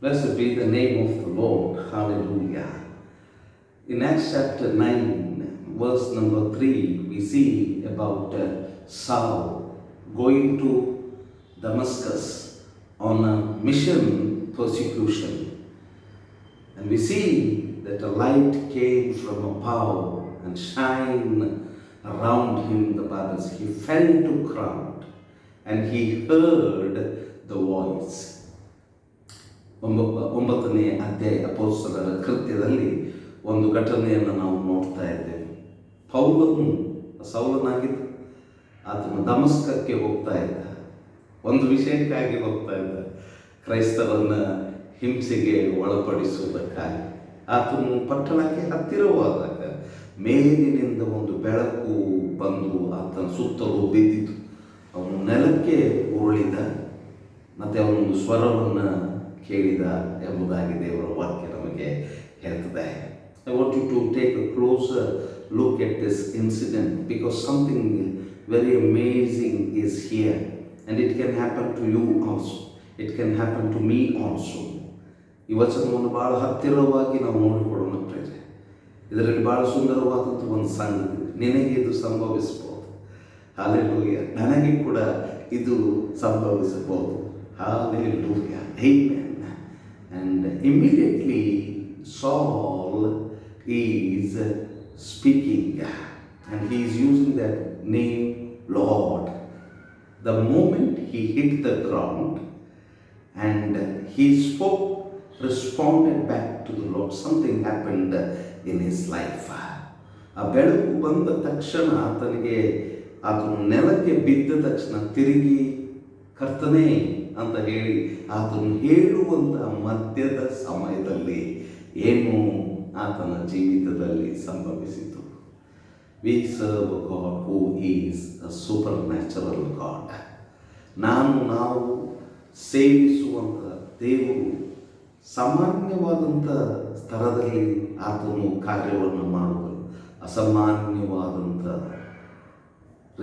Blessed be the name of the Lord. Hallelujah. In Acts chapter 9, verse number 3, we see about uh, Saul going to Damascus on a mission persecution. And we see that a light came from above and shine around him, the Bible. He fell to ground and he heard the voice. ಒಂಬ, ಒಂಬತ್ತನೇ ಅಧ್ಯಾಯ ಅಪೋಸ್ತಲರ ಕೃತ್ಯದಲ್ಲಿ ಒಂದು ಘಟನೆಯನ್ನು ನಾವು ನೋಡ್ತಾ ಇದ್ದೇವೆ. ಪೌಲನು ಸೌಲನಾಗಿದ್ದ. ಆತನು ದಮಸ್ಕಕ್ಕೆ ಹೋಗ್ತಾ ಇದ್ದ. ಒಂದು ವಿಷಯಕ್ಕಾಗಿ ಹೋಗ್ತಾ ಇದ್ದ. ಕ್ರೈಸ್ತರನ್ನ ಹಿಂಸೆಗೆ ಒಳಪಡಿಸುವುದಕ್ಕಾಗಿ. ಆತನು ಪಟ್ಟಣಕ್ಕೆ ಹತ್ತಿರವಾದಾಗ ಮೇಲಿನಿಂದ ಒಂದು ಬೆಳಕು ಬಂದು ಆತನ ಸುತ್ತಲೂ ಬಿದ್ದಿತು. ಅವನು ನೆಲಕ್ಕೆ ಉರುಳಿದ. ಮತ್ತು ಅವನೊಂದು ಸ್ವರವನ್ನು ಕೇಳಿದ ಎಂಬುದಾಗಿ ದೇವರ ವಾಕ್ಯ ನಮಗೆ ಹೇಳ್ತದೆ. I want you to take a close look at this incident because something very amazing is here and it can happen to you also it can happen to me also ಈ ವಚನವನ್ನು ಭಾಳ ಹತ್ತಿರವಾಗಿ ನಾವು ನೋಡಿಕೊಳ್ಳೋಣ ಪ್ರೇರೆ ಇದರಲ್ಲಿ ಭಾಳ ಸುಂದರವಾದಂಥ ಒಂದು ಸಂಗತಿ ನಿನಗೆ ಇದು ಸಂಭವಿಸ್ಬೋದು ಹಾಲೆಲೂಯ ನನಗೆ ಕೂಡ ಇದು ಸಂಭವಿಸಬಹುದು. Hallelujah Amen. And immediately Saul is speaking and he is using that name Lord. The moment he hit the ground and he spoke, responded back to the Lord, something happened in his life. ಆ ಬೆಳಕು ಬಂದ ತಕ್ಷಣ ಆತನಿಗೆ ಆತನು ನೆಲಕ್ಕೆ ಬಿದ್ದ ತಕ್ಷಣ ತಿರುಗಿ ಕರ್ತನೆ ಅಂತ ಹೇಳಿ ಆತನು ಹೇಳುವಂತಹ ಮಧ್ಯದ ಸಮಯದಲ್ಲಿ ಏನು ಆತನ ಜೀವಿತದಲ್ಲಿ ಸಂಭವಿಸಿತು. We serve God who is a supernatural God ನಾನು, ನಾವು ಸೇವಿಸುವಂಥ ದೇವರು ಸಾಮಾನ್ಯವಾದಂಥ ಸ್ಥಳದಲ್ಲಿ ಆತನು ಕಾರ್ಯವನ್ನು ಮಾಡುವುದು ಅಸಾಮಾನ್ಯವಾದಂಥ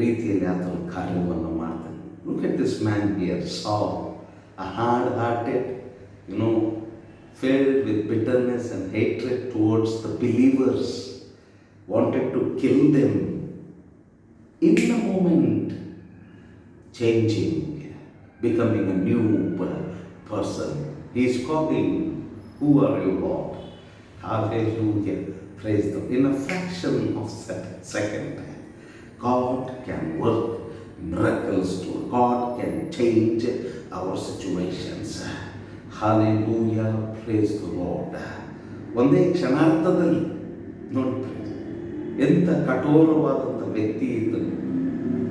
ರೀತಿಯಲ್ಲಿ ಆತನು ಕಾರ್ಯವನ್ನು ಮಾಡ್ತಾನೆ. Look at this man here, Saul, a hard hearted, you know, filled with bitterness and hatred towards the believers, wanted to kill them. In the moment, changing, becoming a new person. He is calling, Who are you, Lord? Hallelujah. Praise the In a fraction of a second, God can work miracles to God can change our situations. Hallelujah, praise the Lord. ಒಂದೇ ಕ್ಷಣಾರ್ಥದಲ್ಲಿ ನೋಡ್ತಾರೆ ಎಂಥ ಕಠೋರವಾದಂಥ ವ್ಯಕ್ತಿ ಇದ್ದನು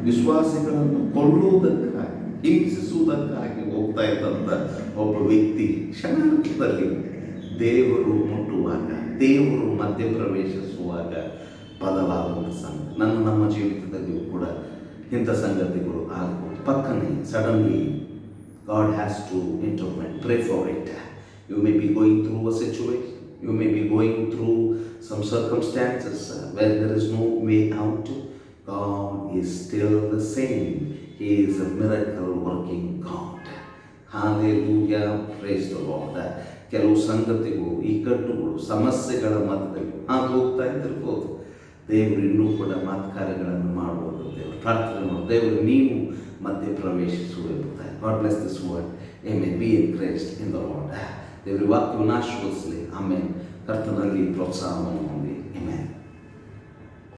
ವಿಶ್ವಾಸಿಗಳನ್ನು ಕೊಲ್ಲುವುದಕ್ಕಾಗಿ ಹಿಂಸಿಸುವುದಕ್ಕಾಗಿ ಹೋಗ್ತಾ ಇದ್ದಂಥ ಒಬ್ಬ ವ್ಯಕ್ತಿ ಕ್ಷಣಾರ್ಥದಲ್ಲಿ ದೇವರು ಮುಟ್ಟುವಾಗ ದೇವರು ಮಧ್ಯಪ್ರವೇಶಿಸುವಾಗ ಬದಲಾದಂಥ ಸಂಘ ನನ್ನ ನಮ್ಮ ಜೀವಿತದಲ್ಲಿಯೂ ಕೂಡ ಇಂಥ ಸಂಗತಿಗಳು ಆಗ್ಬೋದು ಪಕ್ಕನೆ suddenly God has to intervene pray for it you may be going through a situation you may be going through some circumstances where there is no way out God is still the same he is a miracle working God hallelujah praise the Lord ಕೆಲವು ಸಂಗತಿಗಳು ಇಕ್ಕಟ್ಟುಗಳು ಸಮಸ್ಯೆಗಳ ಮಧ್ಯದಲ್ಲಿ ಹಾಗೆ ಹೋಗ್ತಾ ಇದ್ದಿರ್ಬೋದು ದೇವರು ಇನ್ನೂ ಕೂಡ ಮಾತುಕಾರ್ಯಗಳನ್ನು ಮಾಡುವುದು ದೇವರು ಪ್ರಾರ್ಥನೆ ಮಾಡುವುದು ದೇವರು ನೀವು ಮಧ್ಯೆ ಪ್ರವೇಶಿಸುವ ಎಂಬುದಾಗಿ. God bless this word a may be encouraged in the Lord ದೇವರು ವಾಕ್ಯವನ್ನು ಆಶ್ರಯಿಸಲಿ ಆಮೇಲೆ ಕರ್ತನಲ್ಲಿ ಪ್ರೋತ್ಸಾಹವನ್ನು ಹೊಂದಿ.